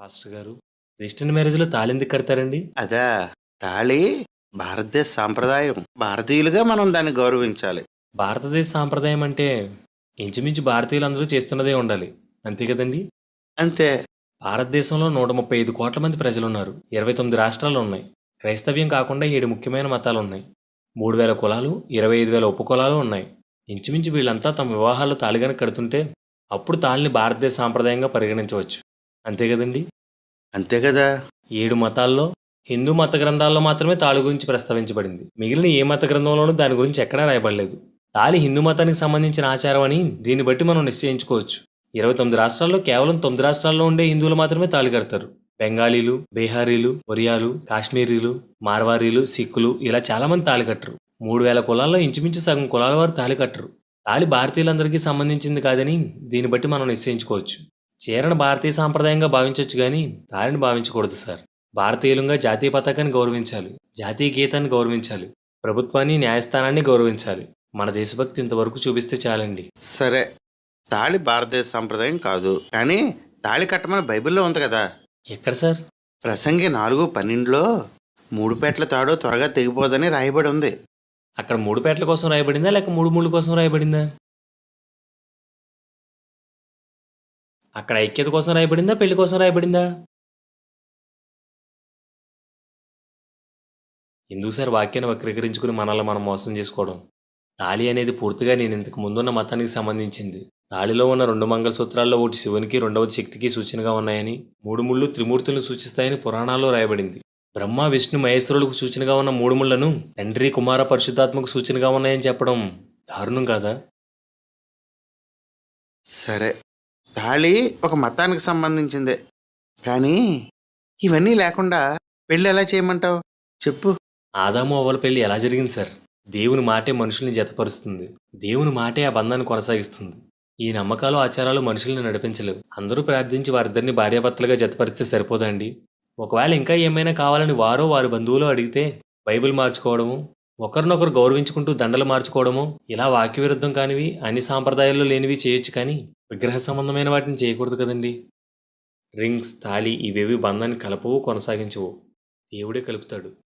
Pastor గారు? Christian మ్యారేజ్లో తాళి ఎందుకు కడతారండి? అదా తాళి భారతదేశ సాంప్రదాయం. భారతీయులుగా మనం దాన్ని గౌరవించాలి. భారతదేశ సాంప్రదాయం అంటే ఇంచుమించు భారతీయులందరూ చేస్తున్నదే ఉండాలి. అంతే కదండి? అంతే. భారతదేశంలో నూట ముప్పై ఐదు కోట్ల మంది ప్రజలు ఉన్నారు ఇరవై తొమ్మిది రాష్ట్రాలు ఉన్నాయి. క్రైస్తవ్యం కాకుండా ఏడు ముఖ్యమైన మతాలు ఉన్నాయి. మూడు వేల కులాలు ఇరవై ఐదు వేల ఉపకులాలు ఉన్నాయి. ఇంచుమించు వీళ్ళంతా తమ వివాహాల్లో తాళిగన కడుతుంటే అప్పుడు తాళిని భారతదేశ సాంప్రదాయంగా పరిగణించవచ్చు. అంతే కదండి? అంతే కదా. ఏడు మతాల్లో హిందూ మత గ్రంథాల్లో మాత్రమే తాళి గురించి ప్రస్తావించబడింది. మిగిలిన ఏ మత గ్రంథంలోనూ దాని గురించి ఎక్కడా రాయబడలేదు. తాళి హిందూ మతానికి సంబంధించిన ఆచారం అని దీన్ని బట్టి మనం నిశ్చయించుకోవచ్చు. ఇరవై తొమ్మిది రాష్ట్రాల్లో కేవలం తొమ్మిది రాష్ట్రాల్లో ఉండే హిందువులు మాత్రమే తాళి కడతారు. బెంగాలీలు బీహారీలు ఒరియాలు కాశ్మీరీలు మార్వారీలు సిక్కులు ఇలా చాలా మంది తాళి కట్టరు. మూడు వేల కులాల్లో ఇంచుమించు సగం కులాల వారు తాళి కట్టరు. తాళి భారతీయులందరికీ సంబంధించింది కాదని దీన్ని బట్టి మనం నిశ్చయించుకోవచ్చు. చీరను భారతీయ సాంప్రదాయంగా భావించవచ్చు కానీ తాళిని భావించకూడదు సార్. భారతీయులంగా జాతీయ పతాకాన్ని గౌరవించాలి. జాతీయ గీతాన్ని గౌరవించాలి. ప్రభుత్వాన్ని న్యాయస్థానాన్ని గౌరవించాలి. మన దేశభక్తి ఇంతవరకు చూపిస్తే చాలండి. సరే. తాళి భారతదేశ సాంప్రదాయం కాదు. కానీ తాళి కట్టమని బైబిల్లో ఉంది కదా. ఎక్కడ సార్? ప్రసంగి నాలుగు పన్నెండులో మూడు పేట్ల తాడు త్వరగా తెగిపోదని రాయబడి ఉంది. అక్కడ మూడు పేటల కోసం రాయబడిందా? లేక మూడు మూడు కోసం రాయబడిందా? అక్కడ ఐక్యత కోసం రాయబడిందా పెళ్ళి కోసం రాయబడిందా? ఎందుకు సార్ వాక్యాన్ని వక్రీకరించుకుని మనల్ని మనం మోసం చేసుకోవడం? తాళి అనేది పూర్తిగా నేను ఇంతకు ముందున్న మతానికి సంబంధించింది. తాళిలో ఉన్న రెండు మంగళసూత్రాల్లో ఒకటి శివునికి రెండవది శక్తికి సూచనగా ఉన్నాయని మూడు ముళ్ళు త్రిమూర్తులను సూచిస్తాయని పురాణాల్లో రాయబడింది. బ్రహ్మ విష్ణు మహేశ్వరులకు సూచనగా ఉన్న మూడు ముళ్ళను తండ్రి కుమార పరిశుద్ధాత్మకు సూచనగా ఉన్నాయని చెప్పడం దారుణం కాదా? సరే తాళి ఒక మతానికి సంబంధించిందే. కానీ ఇవన్నీ లేకుండా పెళ్ళి ఎలా చేయమంటావు? చెప్పు. ఆదాము అవ్వల పెళ్ళి ఎలా జరిగింది సార్? దేవుని మాటే మనుషుల్ని జతపరుస్తుంది. దేవుని మాటే ఆ బంధాన్ని కొనసాగిస్తుంది. ఈ నమ్మకాలు ఆచారాలు మనుషుల్ని నడిపించలేవు. అందరూ ప్రార్థించి వారిద్దరిని భార్యాభర్తలుగా జతపరిస్తే సరిపోదండి. ఒకవేళ ఇంకా ఏమైనా కావాలని వారో వారి బంధువులు అడిగితే బైబిల్ మార్చుకోవడము ఒకరినొకరు గౌరవించుకుంటూ దండలు మార్చుకోవడము ఇలా వాక్య విరుద్ధం కానివి అన్ని సాంప్రదాయాల్లో లేనివి చేయొచ్చు కానీ విగ్రహ సంబంధమైన వాటిని చేయకూడదు కదండి. రింగ్స్ తాళి ఇవేవి బంధాన్ని కలపవు కొనసాగించవు. దేవుడే కలుపుతాడు.